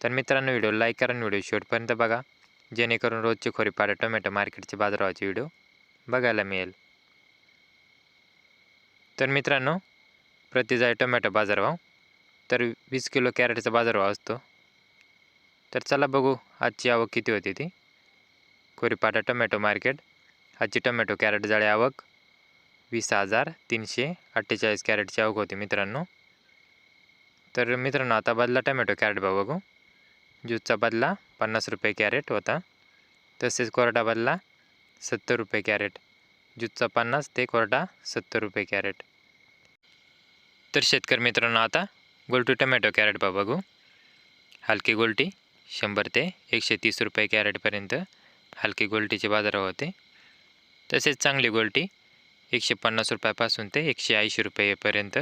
तर मित्रांनो video like करा आणि व्हिडिओ शेवटपर्यंत बघा. जेणेकरून रोजचे खोरीपाडा टोमॅटो मार्केटचे बाजारभावाचे व्हिडिओ बघायला मिळेल. तर मित्रांनो प्रतिजाय टोमॅटो बाजारभाव तर वीस किलो कॅरेटचा बाजारभाव असतो. तर चला बघू आजची आवक किती होती ती? खोरीपाटा टोमॅटो मार्केट आजची टोमॅटो कॅरेट जाळे आवक वीस हजार तीनशे अठ्ठेचाळीस कॅरेटची आवक होती मित्रांनो. तर मित्रांनो आता बदला टोमॅटो कॅरेट भाव बघू. ज्यूसचा बदला पन्नास रुपये कॅरेट होता. तसेच कोरडा बदला सत्तर रुपये कॅरेट. ज्यूसचा पन्नास ते कोरडा सत्तर रुपये कॅरेट. तर शेतकरी मित्रांनो आता गोल्टी टोमॅटो कॅरेट बा बघू. हलकी गोल्टी शंभर ते एकशे तीस रुपये कॅरेटपर्यंत हलकी गोल्टीचे बाजार होते. तसेच चांगली गोल्टी एकशे पन्नास रुपयापासून ते एकशे ऐंशी रुपयेपर्यंत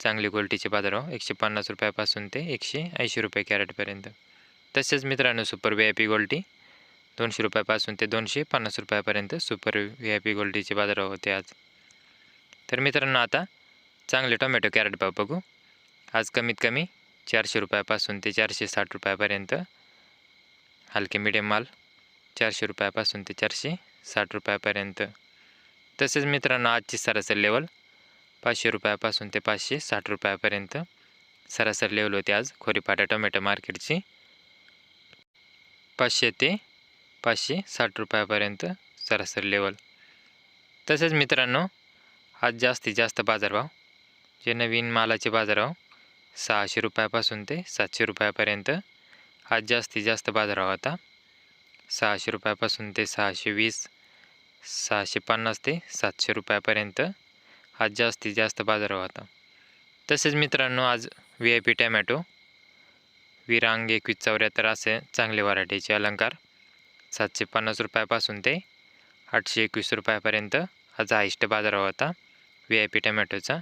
चांगली गोल्टीचे बाजार एकशे पन्नास रुपयापासून ते एकशे ऐंशी रुपये कॅरेटपर्यंत तसेच मित्रांनो सुपर व्ही आय पी गोल्टी दोनशे रुपयापासून ते दोनशे पन्नास रुपयापर्यंत सुपर व्ही आय पी गोल्टीचे बाजार होते आज. तर मित्रांनो आता चांगले टोमॅटो कॅरेट भाव बघू. आज कमीत कमी चारशे रुपयापासून ते चारशे साठ रुपयापर्यंत हलके मिडियम माल चारशे रुपयापासून ते चारशे साठ रुपयापर्यंत. तसेच मित्रांनो आजची सरासरी लेवल पाचशे रुपयापासून ते पाचशे साठ रुपयापर्यंत सरासरी लेवल होती आज. खोरीपाटा टोमॅटो मार्केटची पाचशे ते पाचशे साठ रुपयापर्यंत सरासरी लेवल तसेच मित्रांनो आज जास्तीत जास्त बाजारभाव जे नवीन मालाचे बाजारभाव सहाशे रुपयापासून ते सातशे रुपयापर्यंत आज जास्तीत जास्त बाजारभाव होता सहाशे रुपयापासून ते सहाशे वीस सहाशे पन्नास ते सातशे रुपयापर्यंत आज जास्तीत जास्त बाजारभाव होता तसेच मित्रांनो आज व्ही आय पी टॅमॅटो विरांग एकवीस चौऱ्याहत्तर असे चांगले व्हरायटीचे अलंकार. सातशे पन्नास रुपयापासून ते आठशे एकवीस रुपयापर्यंत आज हायस्ट बाजार होता. व्ही आय पी टमॅटोचा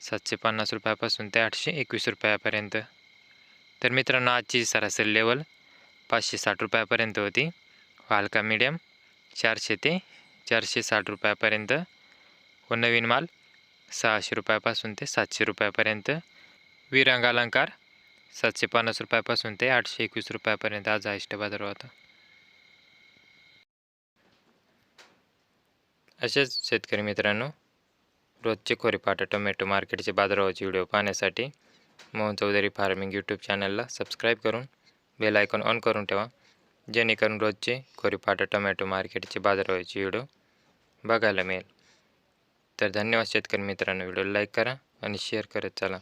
सातशे पन्नास रुपयापासून ते आठशे एकवीस रुपयापर्यंत. तर मित्रांनो आजची सरासरी लेवल पाचशे साठ रुपयापर्यंत होती. हलका मिडियम चारशे ते चारशे साठ रुपयापर्यंत. व नवीन माल सहाशे रुपयापासून ते सातशे रुपयापर्यंत. विरांग अलंकार सातशे पन्नास रुपयापासून ते आठशे एकवीस रुपयापर्यंत आज हायस्ट बाजार होता. असेच शेतकरी मित्रांनो रोजचे खोरेपाटा टोमॅटो मार्केटचे बाजारभावाचे व्हिडिओ पाहण्यासाठी मोहन चौधरी फार्मिंग यूट्यूब चॅनलला सबस्क्राईब करून बेल आयकॉन ऑन करून ठेवा जेणेकरून रोजचे खोरीपाटा टोमॅटो मार्केटचे बाजारभावाचे व्हिडिओ बघायला मिळेल. तर धन्यवाद शेतकरी मित्रांनो व्हिडिओ लाईक करा आणि शेअर करत चला.